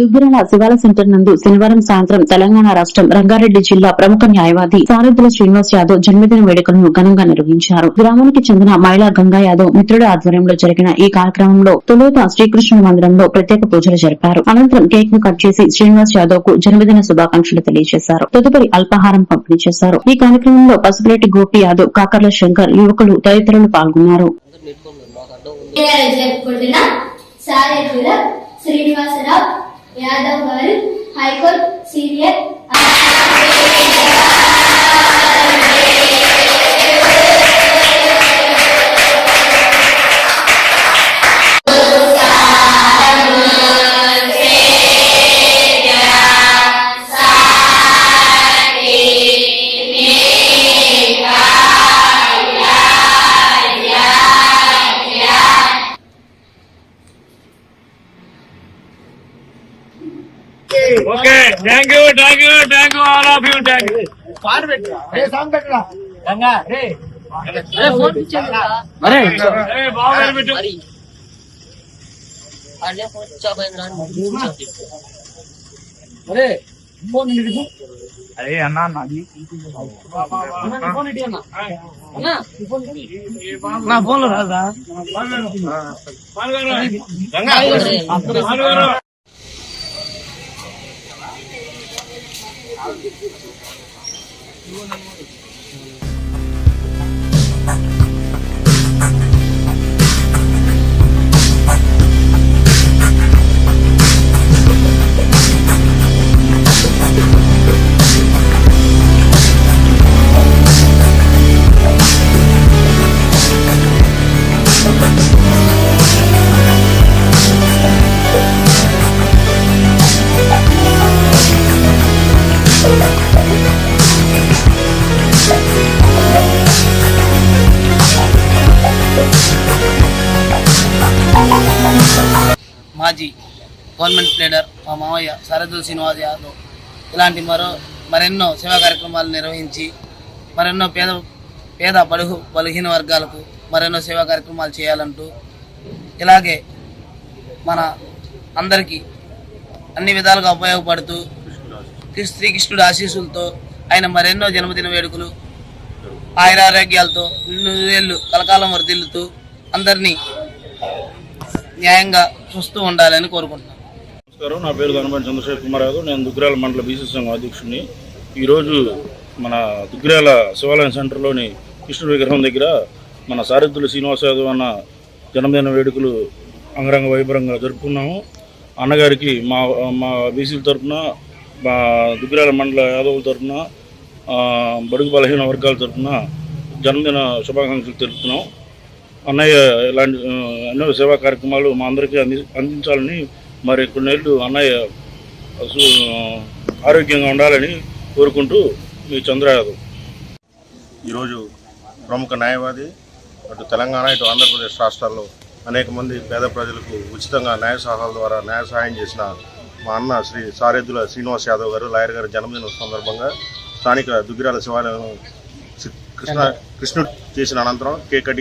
Duggirala శివాల centre నందు శనివారం సాయంత్రం తెలంగాణ రాష్ట్రం రంగారెడ్డి జిల్లా ప్రముఖ న్యాయవాది సారథుల శ్రీనివాస్ యాదవ్ జన్మదిన వేడుకలను ఘనంగా నిర్వహించారు. గ్రామానికి చెందిన మహిళా గంగా యాదవ్ మిత్రుడి ఆధ్వర్యంలో జరిగిన ఈ కార్యక్రమంలో తొలుత శ్రీకృష్ణ మందిరంలో ప్రత్యేక పూజలు జరిపారు. అనంతరం కేక్ను కట్ చేసి శ్రీనివాస్ యాదవ్కు జన్మదిన శుభాకాంక్షలు తెలియజేశారు. తదుపరి అల్పాహారం పంపిణీ చేశారు. ఈ కార్యక్రమంలో పసుపులేటి గోపి యాదవ్ కాకర్ల శంకర్ యువకులు తదితరులు పాల్గొన్నారు. శ్రీనివాసరావు యాదవ్ గారు high court senior. Thank you thank you thank you all of you thank you అరే బాగా పెట్టు? అరే అన్నా నాది నా ఫోన్లో రాదా? Iwanan mo eh. మాజీ గవర్నమెంట్ లీడర్ మా మామయ్య సరదుల్ శ్రీనివాస్ యాదవ్. ఇలాంటి మరో మరెన్నో సేవా కార్యక్రమాలు నిర్వహించి మరెన్నో పేద పేద బడుగు బలహీన వర్గాలకు మరెన్నో సేవా కార్యక్రమాలు చేయాలంటూ ఇలాగే మన అందరికీ అన్ని విధాలుగా ఉపయోగపడుతూ శ్రీకృష్ణుడు ఆశీస్సులతో ఆయన మరెన్నో జన్మదిన వేడుకలు ఆయురారోగ్యాలతో నిన్ను కలకాలం వర్ధిల్లుతూ అందరినీ న్యాయంగా చూస్తూ ఉండాలని కోరుకుంటున్నాను. నమస్కారం నా పేరు ధనపతి చంద్రశేఖర్ కుమార్ యాదవ్. నేను దుగ్గిరాల మండల బీసీ సంఘం అధ్యక్షుడిని. ఈరోజు మన దుగ్గిరాల శివాలయం సెంటర్లోని కృష్ణుడి విగ్రహం దగ్గర మన సారథులు శ్రీనివాస యాదవ్ అన్న జన్మదిన వేడుకలు అంగరంగ వైభవంగా జరుపుకున్నాము. అన్నగారికి మా మా బీసీల తరఫున మా దుగ్గిరాల మండల యాదవుల తరఫున బడుగు బలహీన వర్గాల తరఫున జన్మదిన శుభాకాంక్షలు తెలుపుతున్నాం. అన్నయ్య ఇలాంటి ఎన్నో సేవా కార్యక్రమాలు మా అందరికీ అంది అందించాలని మరి కొన్నేళ్ళు అన్నయ్య ఆరోగ్యంగా ఉండాలని కోరుకుంటూ మీ చంద్ర యాదవ్ ఈరోజు ప్రముఖ న్యాయవాది అటు తెలంగాణ ఇటు ఆంధ్రప్రదేశ్ రాష్ట్రాల్లో అనేక మంది పేద ప్రజలకు ఉచితంగా న్యాయ సలహాల ద్వారా న్యాయ సహాయం చేసిన మా అన్న శ్రీ సారెద్దుల శ్రీనివాస్ యాదవ్ గారు లాయర్ గారి జన్మదిన సందర్భంగా స్థానిక దుగ్గిరాల శివాలయం కృష్ణ కృష్ణుడు చేసిన అనంతరం కేక్ కటింగ్